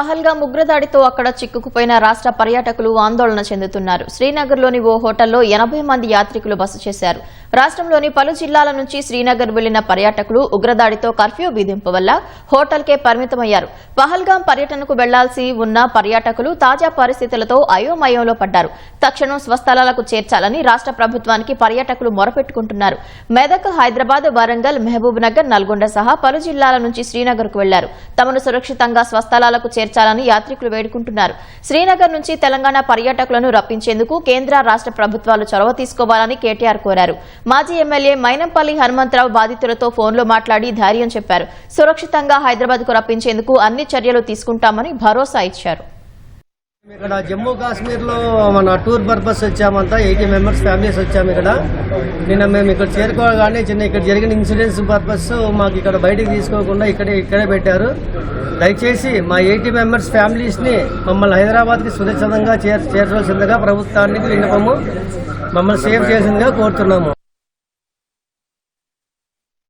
పహల్గా ఉగ్రదాడితో అక్కడ చిక్కుకుపోయిన రాష్ట్ర పర్యాటకులు ఆందోళన చెందుతున్నారు. శ్రీనగర్లోని ఓ హోటల్లో ఎనభై మంది యాత్రికులు బస చేశారు. రాష్ట్రంలోని పలు జిల్లాల నుంచి శ్రీనగర్ వెళ్ళిన పర్యాటకులు ఉగ్రదాడితో కర్ఫ్యూ విధింపు వల్ల హోటల్కే పరిమితమయ్యారు. పహల్గాం పర్యటనకు వెళ్ళాల్సి ఉన్న పర్యాటకులు తాజా పరిస్థితులతో అయోమయంలో పడ్డారు. తక్షణం స్వస్థలాలకు చేర్చాలని రాష్ట్ర ప్రభుత్వానికి పర్యాటకులు మొరపెట్టుకుంటున్నారు. మెదక్ హైదరాబాద్ వరంగల్ మహబూబ్ నగర్ నల్గొండ సహా పలు జిల్లాల నుంచి శ్రీనగర్కు వెళ్ళారు. తమను సురక్షితంగా స్వస్థలాలకు చేర్చాలని యాత్రికులు వేడుకుంటున్నారు. శ్రీనగర్ నుంచి తెలంగాణ పర్యాటకులను రప్పించేందుకు కేంద్ర రాష్ట్ర ప్రభుత్వాలు చొరవ తీసుకోవాలని కేటీఆర్ కోరారు. మాజీ ఎమ్మెల్యే మైనంపల్లి హనుమంతరావు బాధితులతో ఫోన్లో మాట్లాడి ధైర్యం చెప్పారు. సురక్షితంగా హైదరాబాద్కు రప్పించేందుకు అన్ని చర్యలు తీసుకుంటామని భరోసా ఇచ్చారు. ఇక్కడ జమ్మూ కాశ్మీర్లో మన టూర్ పర్పస్ వచ్చామంతా ఎయిటీ మెంబర్స్ ఫ్యామిలీస్ వచ్చాము ఇక్కడ. నిన్న మేము ఇక్కడ చేరుకోగానే చిన్న ఇక్కడ జరిగిన ఇన్సిడెంట్స్ పర్పస్ మాకు ఇక్కడ బయటకు తీసుకోకుండా ఇక్కడే ఇక్కడే పెట్టారు. దయచేసి మా ఎయిటీ మెంబర్స్ ఫ్యామిలీస్ని మమ్మల్ని హైదరాబాద్కి సురక్షితంగా చేర్చవలసిందిగా ప్రభుత్వానికి విన్నపము. మమ్మల్ని సేఫ్ చేసిందిగా కోరుతున్నాము.